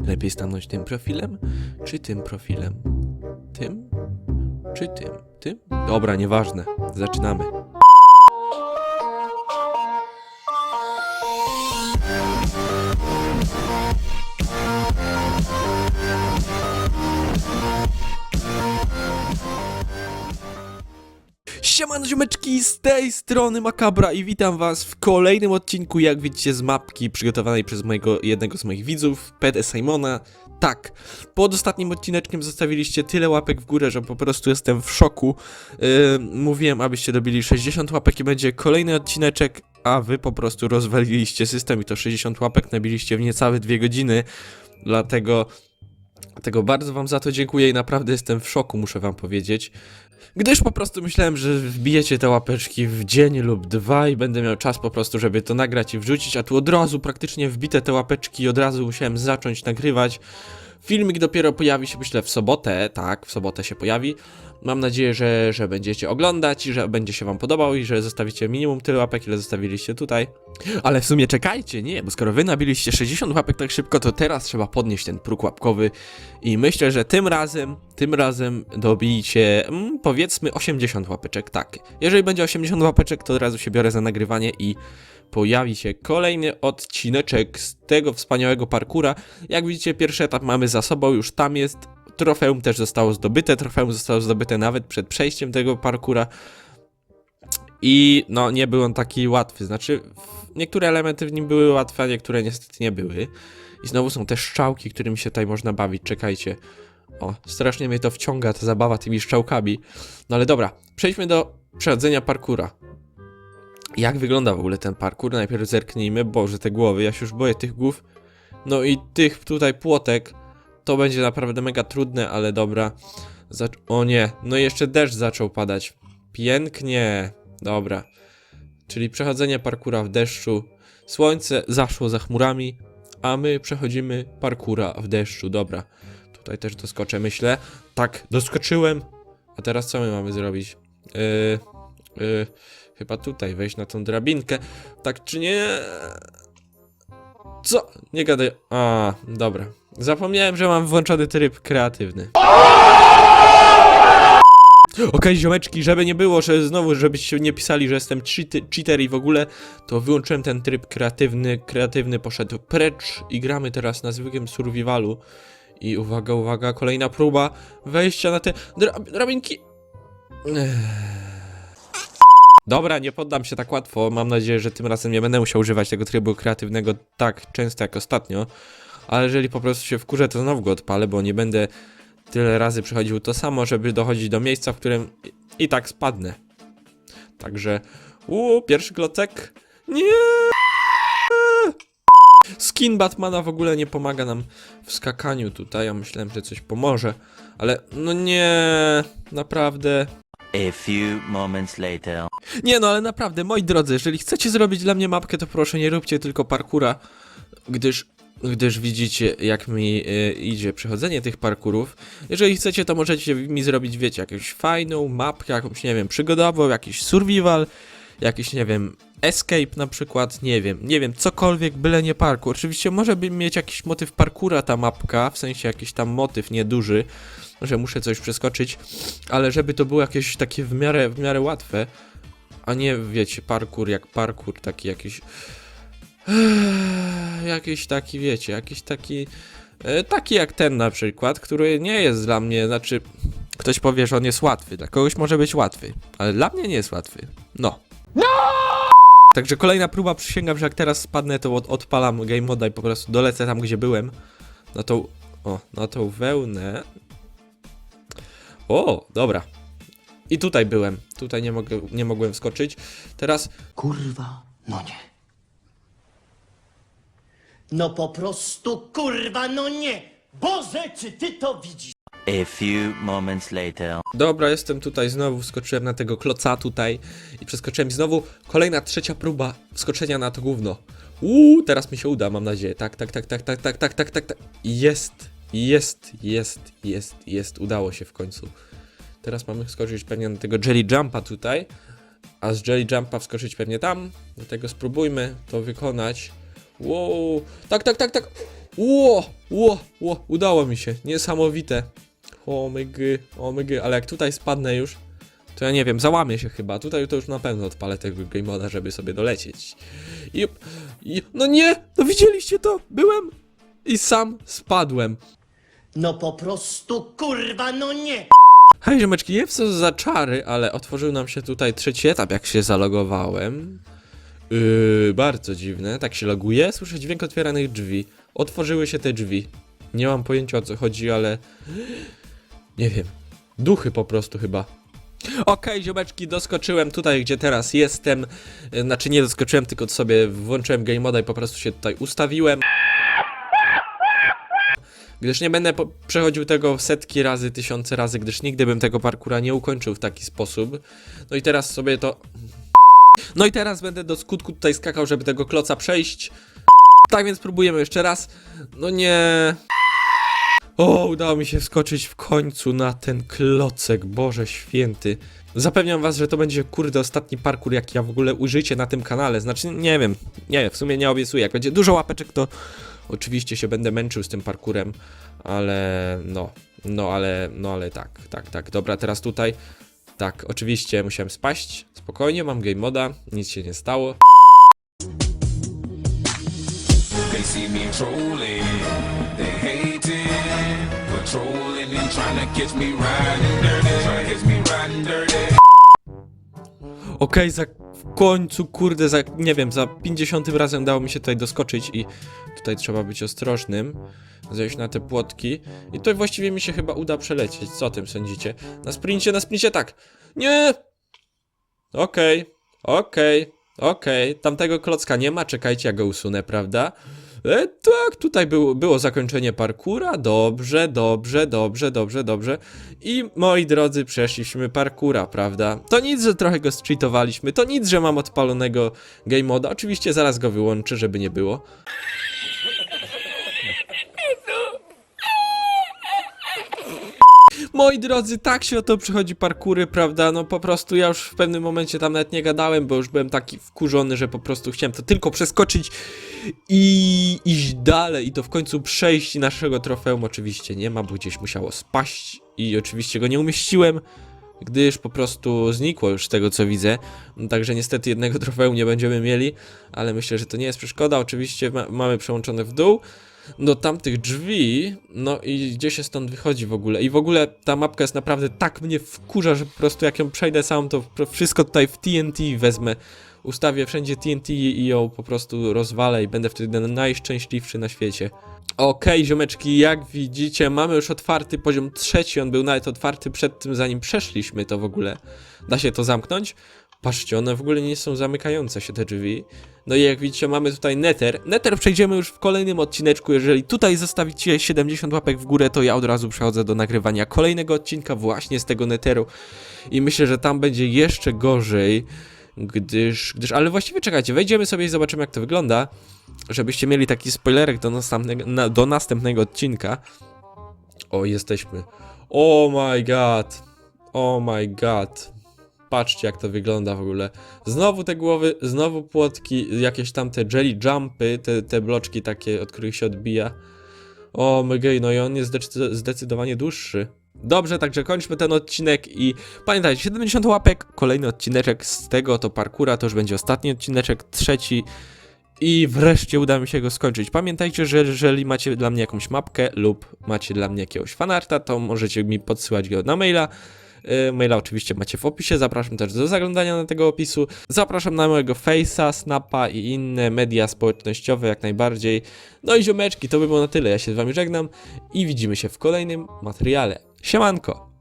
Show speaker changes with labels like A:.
A: Lepiej stanąć tym profilem, czy tym profilem? Tym? Czy tym? Tym? Dobra, nieważne. Zaczynamy. Siemano ziomeczki, z tej strony Makabra i witam was w kolejnym odcinku, jak widzicie, z mapki przygotowanej przez mojego, jednego z moich widzów, PD Simona. Tak, pod ostatnim odcineczkiem zostawiliście tyle łapek w górę, że po prostu jestem w szoku. Yy, mówiłem, abyście dobili 60 łapek i będzie kolejny odcineczek, a wy po prostu rozwaliliście system i to 60 łapek nabiliście w niecałe dwie godziny, dlatego... Dlatego bardzo wam za to dziękuję i naprawdę jestem w szoku, muszę wam powiedzieć. Gdyż po prostu myślałem, że wbijecie te łapeczki w dzień lub dwa i będę miał czas po prostu, żeby to nagrać i wrzucić, a tu od razu praktycznie wbite te łapeczki i od razu musiałem zacząć nagrywać. Filmik dopiero pojawi się, myślę, w sobotę, tak, w sobotę się pojawi. Mam nadzieję, że, że będziecie oglądać i że będzie się wam podobał i że zostawicie minimum tyle łapek, ile zostawiliście tutaj. Ale w sumie czekajcie, nie, bo skoro wy nabiliście 60 łapek tak szybko, to teraz trzeba podnieść ten próg łapkowy i myślę, że tym razem, tym razem dobijcie, mm, powiedzmy 80 łapeczek, tak. Jeżeli będzie 80 łapeczek, to od razu się biorę za nagrywanie i pojawi się kolejny odcineczek z tego wspaniałego parkura. Jak widzicie, pierwszy etap mamy za sobą, już tam jest. Trofeum też zostało zdobyte, trofeum zostało zdobyte nawet przed przejściem tego parkura. I no, nie był on taki łatwy. Znaczy, niektóre elementy w nim były łatwe, a niektóre niestety nie były. I znowu są te szczałki, którymi się tutaj można bawić. Czekajcie. O, strasznie mnie to wciąga, ta zabawa tymi szczałkami. No ale dobra, przejdźmy do przechodzenia parkura. Jak wygląda w ogóle ten parkour? Najpierw zerknijmy. Boże, te głowy, ja się już boję tych głów. No i tych tutaj płotek. To będzie naprawdę mega trudne, ale dobra. Zac- o nie, no i jeszcze deszcz zaczął padać. Pięknie. Dobra. Czyli przechodzenie parkura w deszczu. Słońce zaszło za chmurami, a my przechodzimy parkura w deszczu. Dobra. Tutaj też doskoczę, myślę. Tak, doskoczyłem. A teraz co my mamy zrobić? Yy, yy, chyba tutaj wejść na tą drabinkę. Tak czy nie? Co? Nie gadaj. A, dobra. Zapomniałem, że mam włączony tryb kreatywny. Okej, ziomeczki, żeby nie było, że znowu, żebyście nie pisali, że jestem cheater i w ogóle, to wyłączyłem ten tryb kreatywny. Kreatywny poszedł precz i gramy teraz na zwykłym survivalu. I uwaga, uwaga, kolejna próba wejścia na te dra drabinki. Ech. Dobra, nie poddam się tak łatwo. Mam nadzieję, że tym razem nie będę musiał używać tego trybu kreatywnego tak często jak ostatnio. Ale jeżeli po prostu się wkurzę, to znowu go odpalę, bo nie będę tyle razy przechodził to samo, żeby dochodzić do miejsca, w którym i, i tak spadnę. Także, uuu, pierwszy klocek. Nie! Skin Batmana w ogóle nie pomaga nam w skakaniu tutaj. Ja myślałem, że coś pomoże, ale no nie, naprawdę.
B: A few moments later.
A: Nie no, ale naprawdę, moi drodzy, jeżeli chcecie zrobić dla mnie mapkę, to proszę nie róbcie tylko parkura, gdyż, gdyż widzicie, jak mi e, idzie przechodzenie tych parkurów. Jeżeli chcecie, to możecie mi zrobić, wiecie, jakąś fajną mapkę, jakąś, nie wiem, przygodową, jakiś survival, jakiś, nie wiem, escape na przykład, nie wiem, nie wiem, cokolwiek, byle nie parkour. Oczywiście może by mieć jakiś motyw parkura ta mapka, w sensie jakiś tam motyw nieduży, że muszę coś przeskoczyć, ale żeby to było jakieś takie w miarę, w miarę łatwe, a nie, wiecie, parkour jak parkour, taki jakiś. Jakiś taki, wiecie, jakiś taki. e, Taki jak ten na przykład, który nie jest dla mnie, znaczy. Ktoś powie, że on jest łatwy. Dla kogoś może być łatwy, ale dla mnie nie jest łatwy. No. Także kolejna próba, przysięgam, że jak teraz spadnę, to od, odpalam game moda i po prostu dolecę tam, gdzie byłem. Na tą. O, na tą wełnę. O, dobra. I tutaj byłem. Tutaj nie, mogę, nie mogłem wskoczyć. Teraz
C: Kurwa, no nie. No po prostu kurwa, no nie! Boże, czy ty to widzisz?
B: A few moments later.
A: Dobra, jestem tutaj znowu, wskoczyłem na tego kloca tutaj i przeskoczyłem znowu kolejna trzecia próba wskoczenia na to gówno. Uuu, teraz mi się uda, mam nadzieję. Tak, tak, tak, tak, tak, tak, tak, tak, tak, tak. Jest, jest, jest, jest, jest, udało się w końcu. Teraz mamy wskoczyć pewnie na tego Jelly Jumpa tutaj, a z Jelly Jumpa wskoczyć pewnie tam. Dlatego spróbujmy to wykonać. Wow, tak, tak, tak, tak. Ło, ło, ło, udało mi się, niesamowite. O my gy, o my gy, ale jak tutaj spadnę już, to ja nie wiem, załamię się chyba. Tutaj to już na pewno odpalę tego game moda, żeby sobie dolecieć. I, i no nie, no widzieliście to? Byłem i sam spadłem.
C: No po prostu kurwa no nie!
A: Hej ziomeczki, nie wiem co za czary, ale otworzył nam się tutaj trzeci etap, jak się zalogowałem. Yy, bardzo dziwne, tak się loguje, słyszę dźwięk otwieranych drzwi. Otworzyły się te drzwi. Nie mam pojęcia o co chodzi, ale... Nie wiem. Duchy po prostu chyba. Okej, ziomeczki, doskoczyłem tutaj, gdzie teraz jestem. Yy, Znaczy nie doskoczyłem, tylko sobie włączyłem game moda i po prostu się tutaj ustawiłem. Gdyż nie będę przechodził tego setki razy, tysiące razy, gdyż nigdy bym tego parkura nie ukończył w taki sposób. No i teraz sobie to... No i teraz będę do skutku tutaj skakał, żeby tego kloca przejść. Tak więc próbujemy jeszcze raz. No nie... O, udało mi się wskoczyć w końcu na ten klocek, Boże święty. Zapewniam was, że to będzie kurde ostatni parkour, jaki ja w ogóle użycie na tym kanale. Znaczy, nie wiem, nie, w sumie nie obiecuję. Jak będzie dużo łapeczek, to oczywiście się będę męczył z tym parkurem, ale no, no ale, no ale tak, tak, tak. Dobra, teraz tutaj, tak, oczywiście musiałem spaść, spokojnie, mam game moda, nic się nie stało.
D: They see me trolling, they hating, patrolling and trying to catch me riding dirty, trying to catch me riding dirty.
A: Okej, za w końcu, kurde, za, nie wiem, za 50 razem udało mi się tutaj doskoczyć i tutaj trzeba być ostrożnym, zejść na te płotki i to właściwie mi się chyba uda przelecieć, co o tym sądzicie? Na sprincie, na sprincie, tak! Nie! Okej, okej, okej, tamtego klocka nie ma, czekajcie, ja go usunę, prawda? E, tak, tutaj było, było zakończenie parkura, dobrze, dobrze, dobrze, dobrze, dobrze. I moi drodzy, przeszliśmy parkura, prawda? To nic, że trochę go zcheatowaliśmy, to nic, że mam odpalonego game moda. Oczywiście zaraz go wyłączę, żeby nie było. Moi drodzy, tak się oto przychodzi parkury, prawda? No po prostu ja już w pewnym momencie tam nawet nie gadałem, bo już byłem taki wkurzony, że po prostu chciałem to tylko przeskoczyć i iść dalej i to w końcu przejść naszego trofeum. Oczywiście nie ma, bo gdzieś musiało spaść i oczywiście go nie umieściłem, gdyż po prostu znikło już z tego co widzę, także niestety jednego trofeum nie będziemy mieli, ale myślę, że to nie jest przeszkoda, oczywiście ma mamy przełączone w dół, do tamtych drzwi, no i gdzie się stąd wychodzi w ogóle. I w ogóle ta mapka jest naprawdę tak mnie wkurza, że po prostu jak ją przejdę sam, to wszystko tutaj w TNT wezmę. Ustawię wszędzie TNT i ją po prostu rozwalę i będę wtedy najszczęśliwszy na świecie. Okej, ziomeczki, jak widzicie, mamy już otwarty poziom trzeci, on był nawet otwarty przed tym, zanim przeszliśmy to w ogóle. Da się to zamknąć? Patrzcie, one w ogóle nie są zamykające się te drzwi. No i jak widzicie, mamy tutaj Nether. Nether przejdziemy już w kolejnym odcineczku. Jeżeli tutaj zostawicie 70 łapek w górę, to ja od razu przechodzę do nagrywania kolejnego odcinka właśnie z tego Netheru. I myślę, że tam będzie jeszcze gorzej, gdyż, gdyż, ale właściwie czekajcie, wejdziemy sobie i zobaczymy jak to wygląda, żebyście mieli taki spoilerek do następnego, na, do następnego odcinka. O, jesteśmy. Oh my god. Oh my god. Patrzcie jak to wygląda w ogóle. Znowu te głowy, znowu płotki, jakieś tam te jelly jumpy, te, te bloczki takie, od których się odbija. O mygej, no i on jest zdecy- zdecydowanie dłuższy. Dobrze, także kończmy ten odcinek i pamiętajcie, 70 łapek, kolejny odcineczek z tego to parkura, to już będzie ostatni odcineczek, trzeci i wreszcie uda mi się go skończyć. Pamiętajcie, że jeżeli macie dla mnie jakąś mapkę lub macie dla mnie jakiegoś fanarta, to możecie mi podsyłać go na maila. Yy, Maila oczywiście macie w opisie, zapraszam też do zaglądania na tego opisu. Zapraszam na mojego Face'a, Snapa i inne media społecznościowe jak najbardziej. No i ziomeczki, to by było na tyle. Ja się z wami żegnam i widzimy się w kolejnym materiale. Siemanko!